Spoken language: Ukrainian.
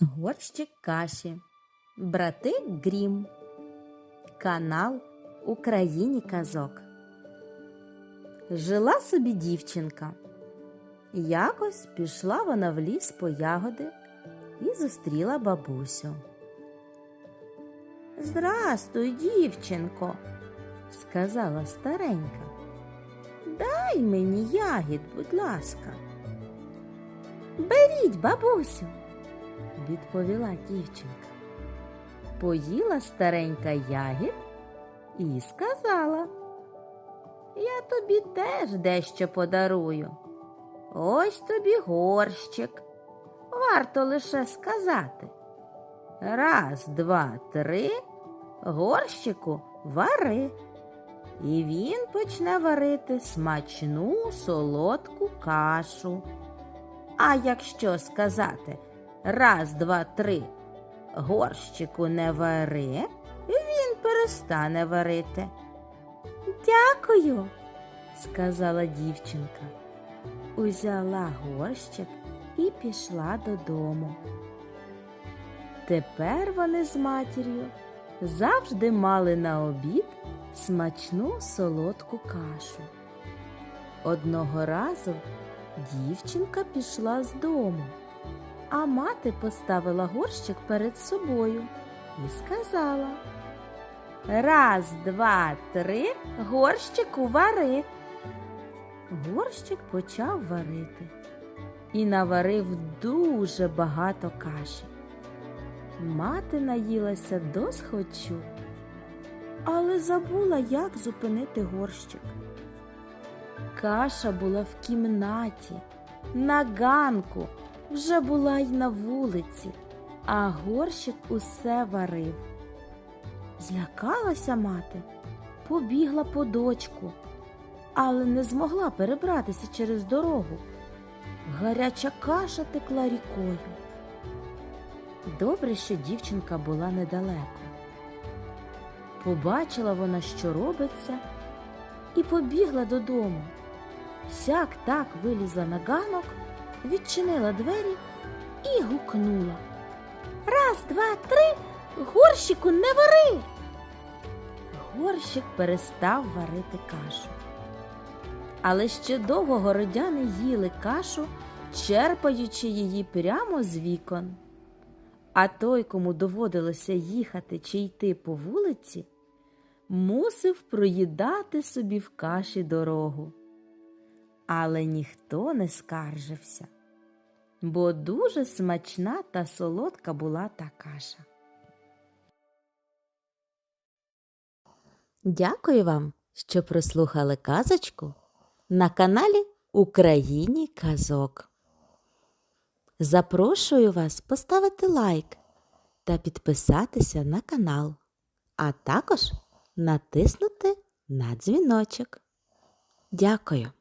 Горщик каші. Брати Грім. Канал Україні казок. Жила собі дівчинка. Якось пішла вона в ліс по ягоди і зустріла бабусю. Здрастуй, дівчинко, сказала старенька. Дай мені ягід, будь ласка. Беріть, бабусю, відповіла дівчинка. Поїла старенька ягід і сказала. Я тобі теж дещо подарую. Ось тобі горщик. Варто лише сказати. Раз, два, три, горщику вари. І він почне варити смачну солодку кашу. А якщо сказати раз, два, три, горщику не вари, він перестане варити. Дякую, сказала дівчинка. Узяла горщик і пішла додому. Тепер вони з матір'ю завжди мали на обід смачну солодку кашу. Одного разу дівчинка пішла з дому, а мати поставила горщик перед собою і сказала Раз, два, три, горщику вари. Горщик почав варити і наварив дуже багато каші. Мати наїлася до схочу, але забула, як зупинити горщик. Каша була в кімнаті, на ганку, вже була й на вулиці, а горщик усе варив. Злякалася мати, побігла по дочку, але не змогла перебратися через дорогу. Гаряча каша текла рікою. Добре, що дівчинка була недалеко. Побачила вона, що робиться, і побігла додому. Сяк так вилізла на ганок, відчинила двері і гукнула. Раз, два, три, горщику не вари. Горщик перестав варити кашу. Але ще довго городяни їли кашу, черпаючи її прямо з вікон. А той, кому доводилося їхати чи йти по вулиці, мусив проїдати собі в каші дорогу. Але ніхто не скаржився, бо дуже смачна та солодка була та каша. Дякую вам, що прослухали казочку на каналі Україні Казок. Запрошую вас поставити лайк та підписатися на канал, а також натиснути на дзвіночок. Дякую!